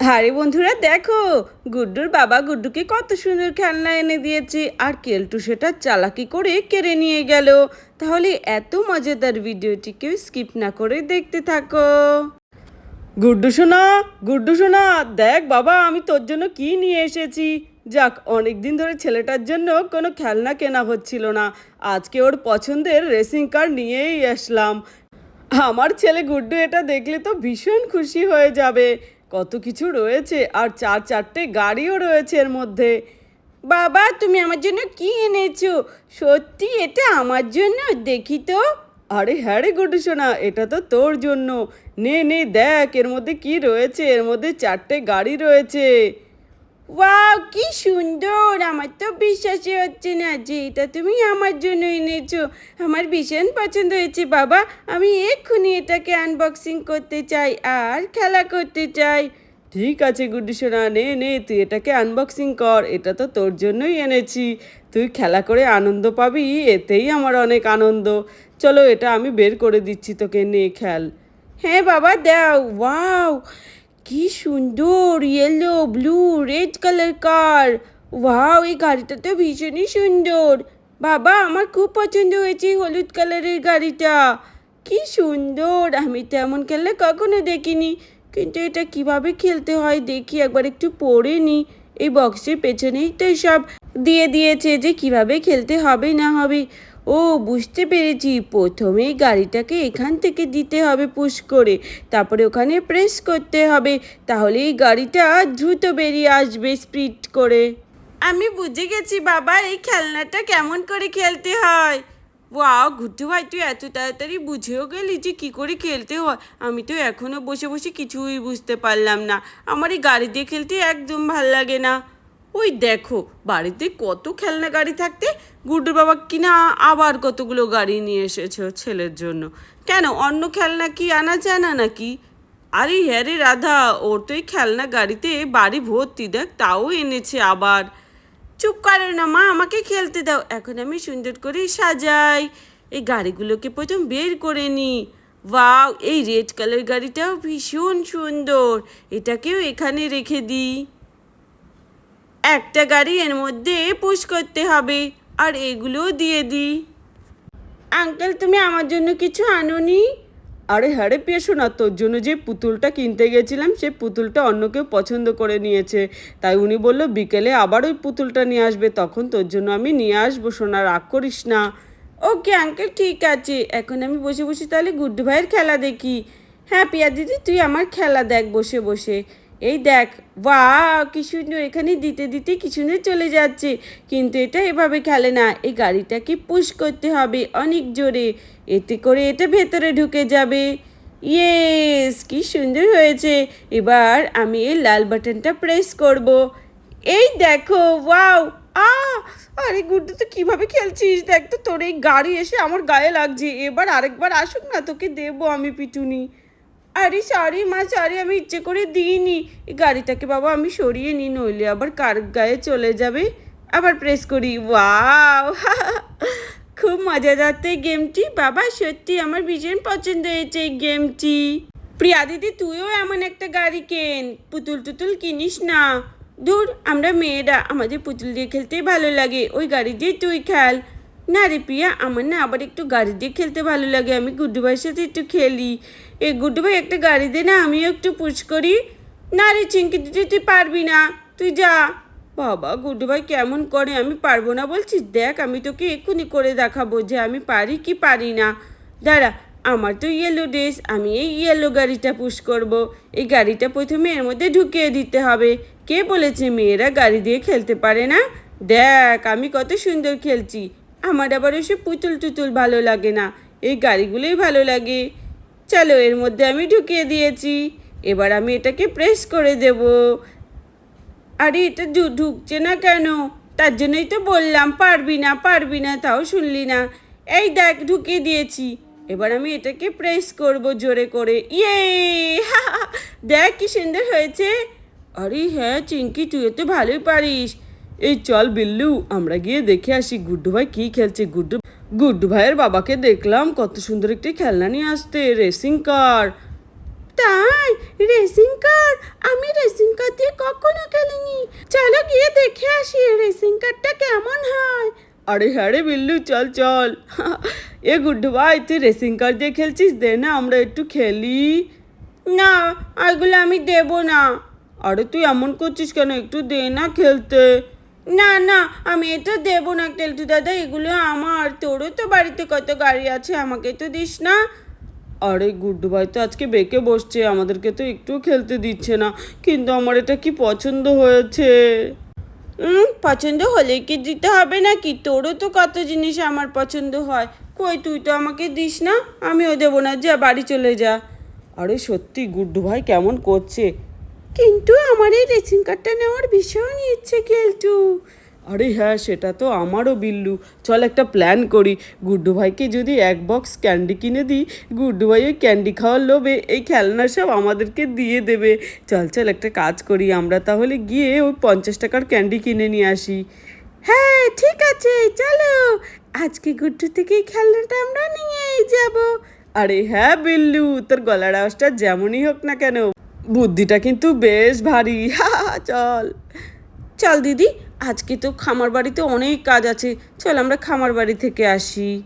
আরে বন্ধুরা, দেখো, গুড্ডুর বাবা গুড্ডুকে কত সুন্দর খেলনা এনে দিয়েছে, আর কেলটু সেটা চালাকি করে কেড়ে নিয়ে গেল। তাহলে এত মজাদার ভিডিওটি কেউ স্কিপ না করে দেখতে থাকো। গুড্ডু সোনা গুড্ডু সোনা, দেখ বাবা, আমি তোর জন্য কি নিয়ে এসেছি। যাক অনেক দিন ধরে ছেলেটার জন্য কোনো খেলনা কেনা হচ্ছিল না। আজকে ওর পছন্দের রেসিং কার নিয়েই আসলাম। আমার ছেলে গুড্ডু এটা দেখলে তো ভীষণ খুশি হয়ে যাবে। কত কিছু রয়েছে আর চার চারটে গাড়িও রয়েছে এর মধ্যে। বাবা, তুমি আমার জন্য কি এনেছো? সত্যি এটা আমার জন্য? দেখি তো। আরে হ্যাঁ রে সোনা, এটা তো তোর জন্য। নে নে, দেখ এর মধ্যে কি রয়েছে। এর মধ্যে চারটে গাড়ি রয়েছে। ওয়াও কি সুন্দর! আমার তো বিশ্বাসই হচ্ছে না যে এটা তুমি আমার জন্য এনেছো। আমার ভীষণ পছন্দ হয়েছে বাবা। আমি এক্ষুনি এটাকে আনবক্সিং করতে চাই আর খেলা করতে চাই। ঠিক আছে গুড্ডি সোনা। নে নে তুই এটাকে আনবক্সিং কর। এটা তো তোর জন্যই এনেছি। তুই খেলা করে আনন্দ পাবি এতেই আমার অনেক আনন্দ। চলো এটা আমি বের করে দিচ্ছি তোকে। নে খেল। হ্যাঁ বাবা দাও। ওয়াও কি সুন্দর yellow blue red colour car wow এই গাড়িটা তো ভীষণই সুন্দর। বাবা, আমার খুব পছন্দ হয়েছে হলুদ কালারের গাড়িটা। কি সুন্দর। আমি তো এমন খেললে কখনো দেখিনি। কিন্তু এটা কীভাবে খেলতে হয় দেখি, একবার একটু পড়ে নি। এই বক্সের পেছনেই তো সব দিয়ে দিয়েছে যে কীভাবে খেলতে হবে না হবে। ও, বুঝতে পেরেছি। প্রথমে গাড়িটাকে এখান থেকে দিতে হবে পুশ করে, তারপরে ওখানে প্রেস করতে হবে তাহলে এই গাড়িটা দ্রুত বেরিয়ে আসবে স্পিড করে। আমি বুঝে গেছি বাবা, এই খেলনাটা কেমন করে খেলতে হয়। ওয়াও ঘুরতে ভাই, তুই এত তাড়াতাড়ি বুঝেও গেলি যে কী করে খেলতে হয়। আমি তো এখনও বসে বসে কিছুই বুঝতে পারলাম না। আমার এই গাড়ি দিয়ে খেলতে একদম ভালো লাগে না। ওই দেখো, বাড়িতে কত খেলনা গাড়ি থাকতে গুড্ডুর বাবা কিনা আবার কতগুলো গাড়ি নিয়ে এসেছে ছেলের জন্য। কেন, অন্য খেলনা কি আনা যায় না নাকি? আরে হ্যাঁ রে রাধা, ওর তো এই খেলনা গাড়িতে বাড়ি ভর্তি দেখ, তাও এনেছে আবার। চুপ করো না মা, আমাকে খেলতে দাও, এখন আমি সুন্দর করে সাজাই। এই গাড়িগুলোকে প্রথম বের করে নিই ওয়াও, এই রেড কালার গাড়িটাও ভীষণ সুন্দর, এটাকেও এখানে রেখে দিই। একটা গাড়ি এর মধ্যে পুশ করতে হবে। আর এগুলোও দিয়ে দিই আঙ্কেল তুমি আমার জন্য কিছু আনোনি? আরে হ্যাঁ রে পেয়ে শোনা তোর জন্য যে পুতুলটা কিনতে গেছিলাম সেই পুতুলটা অন্য কেউ পছন্দ করে নিয়েছে। তাই উনি বলল বিকেলে আবার ওই পুতুলটা নিয়ে আসবে। তখন তোর জন্য আমি নিয়ে আসব সোনা রাগ করিস না। ওকে আঙ্কেল ঠিক আছে। এখন আমি বসে বসে তাহলে গুড্ডু ভাইয়ের খেলা দেখি। হ্যাঁ পিয়া দিদি তুই আমার খেলা দেখ বসে বসে। এই দেখ বাহ কি সুন্দর এখানে দিতে দিতে কি সুন্দর চলে যাচ্ছে। কিন্তু এটা এভাবে খেলে না, এই গাড়িটাকে পুশ করতে হবে অনেক জোরে। এতে করে এটা ভেতরে ঢুকে যাবে। ইয়েস কি সুন্দর হয়েছে। এবার আমি এই লাল বাটনটা প্রেস করব। এই দেখো, ওয়াও আ আরে গুড্ডু তো কীভাবে খেলছিস? দেখ তো, তোর এই গাড়ি এসে আমার গায়ে লাগছে। এবার আরেকবার আসুক না, তোকে দেবো আমি পিটুনি। আরে সরি মা সরি আমি ইচ্ছে করে দিইনি। গাড়িটাকে বাবা আমি সরিয়ে নিই, নইলে আবার কার গায়ে চলে যাবে? আবার প্রেস করি ওয়াও খুব মজাদার এই গেমটি বাবা, সত্যি আমার ভীষণ পছন্দ হয়েছে এই গেমটি প্রিয়া দিদি, তুইও এমন একটা গাড়ি কেন? পুতুল টুতুল কিনিস না? দূর আমরা মেয়েরা, আমাদের পুতুল দিয়ে খেলতেই ভালো লাগে। ওই গাড়ি দিয়ে তুই খেল। না রে প্রিয়া, আমার না আবার একটু গাড়ি দিয়ে খেলতে ভালো লাগে। আমি গুড্ডু ভাইয়ের সাথে একটু খেলি। এই গুড্ডু ভাই, একটা গাড়ি দে না, আমিও একটু পুশ করি। না রে চিঙ্কি দিদি, তুই পারবি না। তুই যা। বাবা, গুড্ডু ভাই কেমন করে? আমি পারব না বলছিস দেখ, আমি তোকে এক্ষুনি করে দেখাবো যে আমি পারি কি পারি না। দাঁড়া, আমার তো ইয়েলো ড্রেস আমি এই ইয়েলো গাড়িটা পুশ করব। এই গাড়িটা প্রথমে এর মধ্যে ঢুকিয়ে দিতে হবে। কে বলেছে মেয়েরা গাড়ি দিয়ে খেলতে পারে না? দেখ, আমি কত সুন্দর খেলছি। আমার আবার ওসব পুতুল টুতুল ভালো লাগে না। এই গাড়িগুলোই ভালো লাগে। চলো, এর মধ্যে আমি ঢুকিয়ে দিয়েছি। এবার আমি এটাকে প্রেস করে দেব। আরে, এটা ঢুকছে না কেন? তার জন্যই তো বললাম, পারবি না পারবি না, তাও শুনলি না। এই দেখ, ঢুকিয়ে দিয়েছি। এবার আমি এটাকে প্রেস করব জোরে করে। ইয়ে দেখ কি সুন্দর হয়েছে। আরে হ্যাঁ চিঙ্কি তুই তো ভালোই পারিস। এই চল বিল্লু, আমরা গিয়ে দেখে আসি গুড্ডু ভাই কী খেলছে। গুড্ডু গুড্ডু ভাইয়ের বাবাকে দেখলাম, কত সুন্দর একটি খেলনা নিয়ে আসতে রেসিং কার তাই? রেসিং কার আমি রেসিং কার দিয়ে কখনো খেলিনি। চলো গিয়ে দেখে আসি রেসিং কারটা কেমন হয়। আরে হ্যাঁ বিল্লু, চল চল। এ গুড্ডু ভাই, তুই রেসিং কার দিয়ে খেলছিস? দে না, আমরা একটু খেলি। না ওইগুলো আমি দেব না। আরে, তুই এমন করছিস কেন? একটু দে না খেলতে। না না, আমি এটা দেবো না, কেলটু দাদা, এগুলো আমার, তোরও তো বাড়িতে কত গাড়ি আছে, আমাকে তো দিস না। আরে গুড্ডু ভাই তো আজকে বেঁকে বসছে, আমাদেরকে তো একটু খেলতে দিচ্ছে না, কিন্তু আমার এটা কি পছন্দ হয়েছে? পছন্দ হলে কি দিতে হবে নাকি? তোরও তো কত জিনিস আমার পছন্দ হয়। কই, তুই তো আমাকে দিস না, আমিও দেবো না, যা, বাড়ি চলে যা। আরে সত্যি, গুড্ডু ভাই কেমন করছে? কিন্তু আমার এই রেসিং কার্ডটা নেওয়ার ভীষণ ইচ্ছে কেলটু। আরে হ্যাঁ সেটা তো আমারও বিল্লু। চল একটা প্ল্যান করি। গুড্ডু ভাইকে যদি এক বক্স ক্যান্ডি কিনে দিই গুড্ডু ভাই ওই ক্যান্ডি খাওয়ার লোভে এই খেলনা সব আমাদেরকে দিয়ে দেবে। চল চল একটা কাজ করি আমরা তাহলে গিয়ে ওই পঞ্চাশ টাকার ক্যান্ডি কিনে নিয়ে আসি। হ্যাঁ ঠিক আছে চলো। আজকে গুড্ডু থেকে খেলনাটা আমরা নিয়েই যাব। আরে হ্যাঁ বিল্লু তোর গলার আওয়াজটা যেমনই হোক না কেন। বুদ্ধিটা কিন্তু বেশ ভারী। চল। চল দিদি, আজকে তো খামার বাড়িতে অনেক কাজ আছে। চল আমরা খামার বাড়ি থেকে আসি।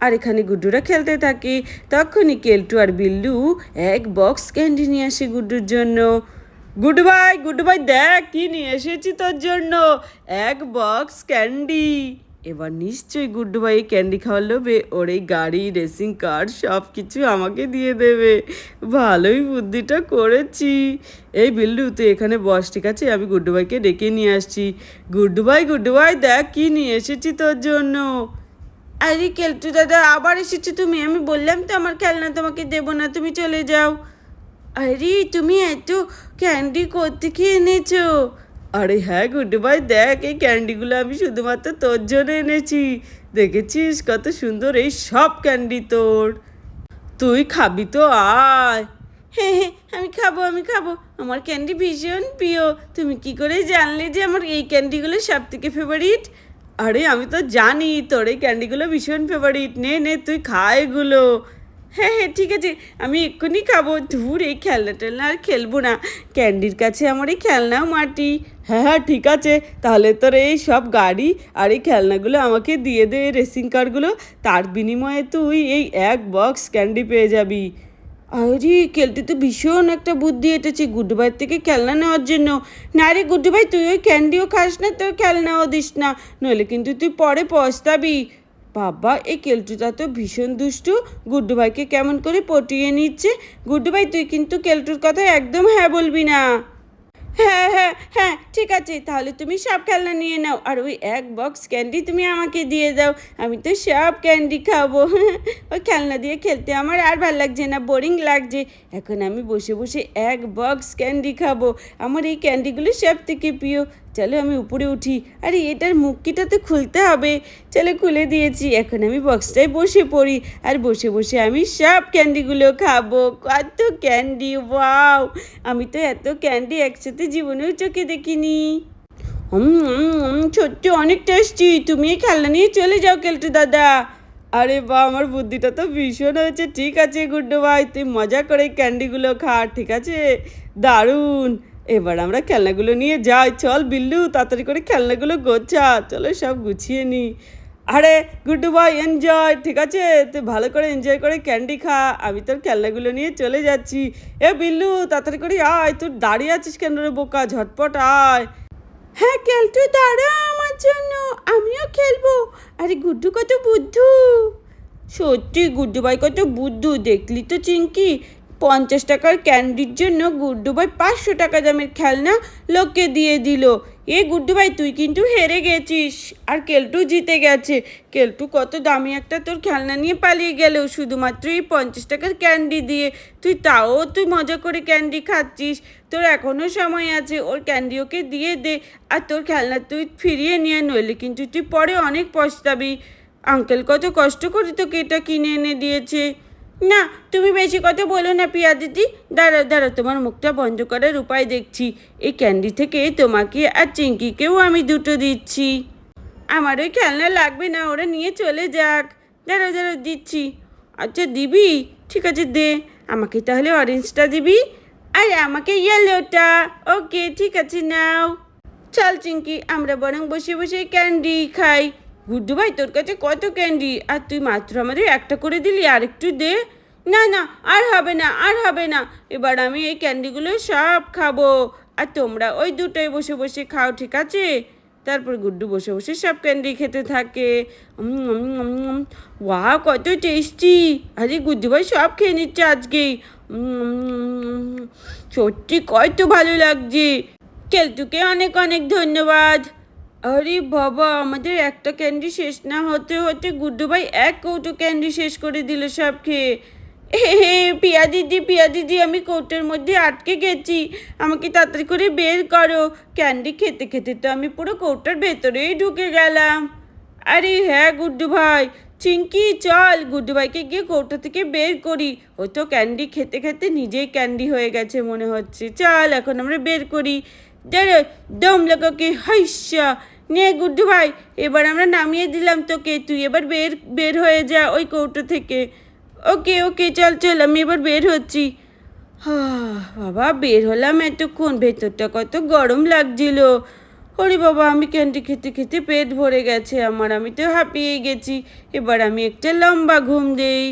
আর এখানে গুড্ডুরা খেলতে থাকে। তখনই কেলটু আর বিল্লু এক বক্স ক্যান্ডি নিয়ে আসে গুড্ডুর জন্য। গুড বাই গুড বাই দেখ কি নিয়ে এসেছি তোর জন্য। এক বক্স ক্যান্ডি। এবার নিশ্চয়ই গুড্ডু ভাই ক্যান্ডি খাওয়ার লোভে ওর এই গাড়ি রেসিং কার সব কিছু আমাকে দিয়ে দেবে। ভালোই বুদ্ধিটা করেছি। এই বিল্লু, তুই এখানে বস, ঠিক আছে? আমি গুড্ডু ভাইকে ডেকে নিয়ে আসছি। গুড্ডু ভাই গুড্ডু ভাই দেখ কী নিয়ে এসেছি তোর জন্য। আরে কেলটু দাদা, আবার এসেছ তুমি? আমি বললাম তো আমার খেলনা তোমাকে দেবো না, তুমি চলে যাও। আরে, তুমি এত ক্যান্ডি কোত্থেকে এনেছো? আরে হ্যাঁ গুড্ডু ভাই দেখ, এই ক্যান্ডিগুলো আমি শুধুমাত্র তোর জন্য এনেছি। দেখেছিস কত সুন্দর এই সব ক্যান্ডি তোর। তুই খাবি তো, আয়। হ্যাঁ হ্যাঁ আমি খাব আমি খাব। আমার ক্যান্ডি ভীষণ প্রিয়। তুমি কি করে জানলে যে আমার এই ক্যান্ডিগুলো সব থেকে ফেভারিট আরে, আমি তো জানি তোর এই ক্যান্ডিগুলো ভীষণ ফেভারিট নে নে, তুই খা এগুলো। হ্যাঁ হ্যাঁ ঠিক আছে। আমি এক্ষুনি খাব। ধুর, এই খেলনা টেলনা আর খেলব না। ক্যান্ডির কাছে আমার এই খেলনাও মাটি। হ্যাঁ হ্যাঁ ঠিক আছে। তাহলে তোর এই সব গাড়ি আর এই খেলনাগুলো আমাকে দিয়ে দে রেসিং কারগুলো তার বিনিময়ে তুই এই এক বক্স ক্যান্ডি পেয়ে যাবি। আরে, খেলতে তো ভীষণ একটা বুদ্ধি এঁটেছে গুড্ডু ভাইয়ের থেকে খেলনা নেওয়ার জন্য। না রে গুড্ডু ভাই তুই ওই ক্যান্ডিও খাস না, তোর খেলনাও দিস না। নইলে কিন্তু তুই পরে পস্তাবি। বাবা, এই কেলটুটা তো ভীষণ দুষ্টু। গুড্ডু ভাইকে কেমন করে পটিয়ে নিচ্ছে? গুড্ডু ভাই তুই কিন্তু কেলটুর কথা একদম হ্যাঁ বলবি না। হ্যাঁ হ্যাঁ হ্যাঁ ঠিক আছে, তাহলে তুমি সব খেলনা নিয়ে নাও। আর ওই এক বক্স ক্যান্ডি তুমি আমাকে দিয়ে দাও, আমি তো সব ক্যান্ডি খাব। ওই খেলনা দিয়ে খেলতে আমার আর ভালো লাগছে না বোরিং লাগছে। এখন আমি বসে বসে এক বক্স ক্যান্ডি খাব। আমার এই ক্যান্ডিগুলো সব থেকে প্রিয়। চলো আমি উপরে উঠি। আরে, এটার মুক্তিটা তো খুলতে হবে। চলো খুলে দিয়েছি। এখন আমি বক্সটায় বসে পড়ি। আর বসে বসে আমি সব ক্যান্ডিগুলো খাব। কত ক্যান্ডি ওয়াও আমি তো এত ক্যান্ডি একসাথে জীবনেও চোখে দেখিনি। সত্যি অনেক টেস্টি তুমি এই খেলনা নিয়ে চলে যাও, কেলটু দাদা। আরে বা আমার বুদ্ধিটা তো ভীষণ হয়েছে। ঠিক আছে, গুড্ডু ভাই, তুই মজা করে ক্যান্ডিগুলো খা, ঠিক আছে? দারুণ! এবার আমরা খেলনাগুলো নিয়ে যাই। চল বিল্লু, তাড়াতাড়ি করে খেলনাগুলো গোছা। চলো সব গুছিয়ে নি। আরে গুড্ডু ভাই এনজয় ঠিক আছে? তুই ভালো করে এনজয় করে ক্যান্ডি খা। আমি তোর খেলনাগুলো নিয়ে চলে যাচ্ছি। এ বিল্লু, তাড়াতাড়ি করে আয়। তুই দাঁড়িয়ে আছিস কেন রে বোকা? ঝটপট আয়। হ্যাঁ কেলটু দাঁড়া আমার জন্য। আমিও খেলব। আরে, গুড্ডু কত বুদ্ধু। সত্যি, গুড্ডু ভাই কত বুদ্ধু। দেখলি তো চিঙ্কি পঞ্চাশ টাকার ক্যান্ডির জন্য গুড্ডু ভাই পাঁচশো টাকা দামের খেলনা লোককে দিয়ে দিল। এ গুড্ডু ভাই তুই কিন্তু হেরে গেছিস। আর কেলটু জিতে গেছে। কেলটু, কত দামি একটা তোর খেলনা নিয়ে পালিয়ে গেল। শুধুমাত্র এই পঞ্চাশ টাকার ক্যান্ডি দিয়ে। তুই তাও, তুই মজা করে ক্যান্ডি খাচ্ছিস। তোর এখনও সময় আছে, ওর ক্যান্ডি ওকে দিয়ে দে। আর তোর খেলনা তুই ফিরিয়ে নিয়ে নইলে কিন্তু তুই পরে অনেক পস্তাবি। আঙ্কেল, কত কষ্ট করে তোকে এটা কিনে এনে দিয়েছে। না, তুমি বেশি কথা বলো না, পিয়া দিদি। দাঁড়া দাঁড়া তোমার মুখটা বন্ধ করার উপায় দেখছি। এই ক্যান্ডি থেকে তোমাকে আর চিঙ্কিকেও আমি দুটো দিচ্ছি। আমার ওই খেলনা লাগবে না, ওরা নিয়ে চলে যাক। দাঁড়া দাঁড়া দিচ্ছি। আচ্ছা দিবি? ঠিক আছে, দে। আমাকে তাহলে অরেঞ্জটা দিবি? আর আমাকে ইয়েলোটা ওকে ঠিক আছে, নাও। চল, চিঙ্কি, আমরা বরং বসে বসে ক্যান্ডি খাই। গুড্ডু ভাই তোর কাছে কত ক্যান্ডি? আর তুই মাত্র আমাদের একটা করে দিলি আর একটু দে। না না, আর হবে না, আর হবে না। এবার আমি এই ক্যান্ডিগুলো সব খাব। আর তোমরা ওই দুটোই বসে বসে খাও, ঠিক আছে? তারপর গুড্ডু বসে বসে সব ক্যান্ডি খেতে থাকে। ওয়া কত টেস্টি! আরে গুড্ডু ভাই সব খেয়ে নিচ্ছে আজকেই। সত্যি কত ভালো লাগছে। কেলটুকে অনেক অনেক ধন্যবাদ। আরে বাবা, আমাদের একটা ক্যান্ডি শেষ না হতে হতে গুড্ডু ভাই এক কৌটো ক্যান্ডি শেষ করে দিল সব খেয়ে পিয়া দিদি পিয়া দিদি, আমি কৌটোর মধ্যে আটকে গেছি। আমাকে তাড়াতাড়ি করে বের করো। ক্যান্ডি খেতে খেতে তো আমি পুরো কৌটার ভেতরেই ঢুকে গেলাম। আরে হ্যাঁ গুড্ডু ভাই চিঙ্কি, চল। গুড্ডু ভাইকে গিয়ে কৌটো থেকে বের করি। ও তো ক্যান্ডি খেতে খেতে নিজেই ক্যান্ডি হয়ে গেছে মনে হচ্ছে। চল, এখন আমরা বের করি। দাঁড়ো দম লাগাকে হাইসা। নে গুড্ডু ভাই এবার আমরা নামিয়ে দিলাম তোকে তুই এবার বের বের হয়ে যা ওই কৌটো থেকে। ওকে ওকে চল চল আমি এবার বের হচ্ছি। বাবা বের হলাম এতক্ষণ ভেতরটা কত গরম লাগছিল। ওরে বাবা আমি ক্যান্ডি খেতে খেতে পেট ভরে গেছে আমার আমি তো হাঁপিয়ে গেছি। এবার আমি একটা লম্বা ঘুম দেই।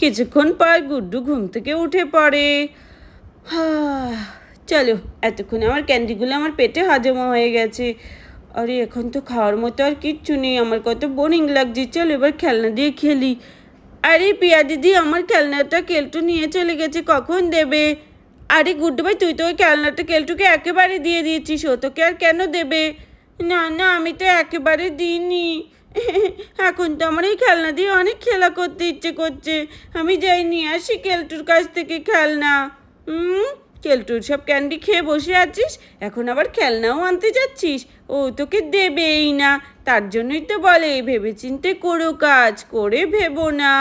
কিছুক্ষণ পর গুড্ডু ঘুম থেকে উঠে পড়ে। হা, চলো, এতক্ষণে আমার ক্যান্ডিগুলো আমার পেটে হজম হয়ে গেছে। আরে, এখন তো খাওয়ার মতো আর কিচ্ছু নেই, আমার কত বোরিং লাগছে। চলো এবার খেলনা দিয়ে খেলি। আরে, পিয়া দিদি, আমার খেলনাটা কেলটু নিয়ে চলে গেছে, কখন দেবে? আরে গুড্ডু ভাই তুই তো ওই খেলনাটা কেলটুকে একেবারে দিয়ে দিয়েছিস, ও তোকে আর কেন দেবে? না না, আমি তো একেবারে দিইনি। এখন তো আমার এই খেলনা দিয়ে অনেক খেলা করতে ইচ্ছে করছে। আমি যাই নিয়ে আসি কেলটুর কাছ থেকে খেলনা। হুম কেলটুর সব ক্যান্ডি খেয়ে বসে আছিস, এখন আবার খেলনাও আনতে যাচ্ছিস। ও তোকে দেবেই না, তার জন্যই তো বলে, ভেবেচিন্তে করো কাজ, করে ভেবো না।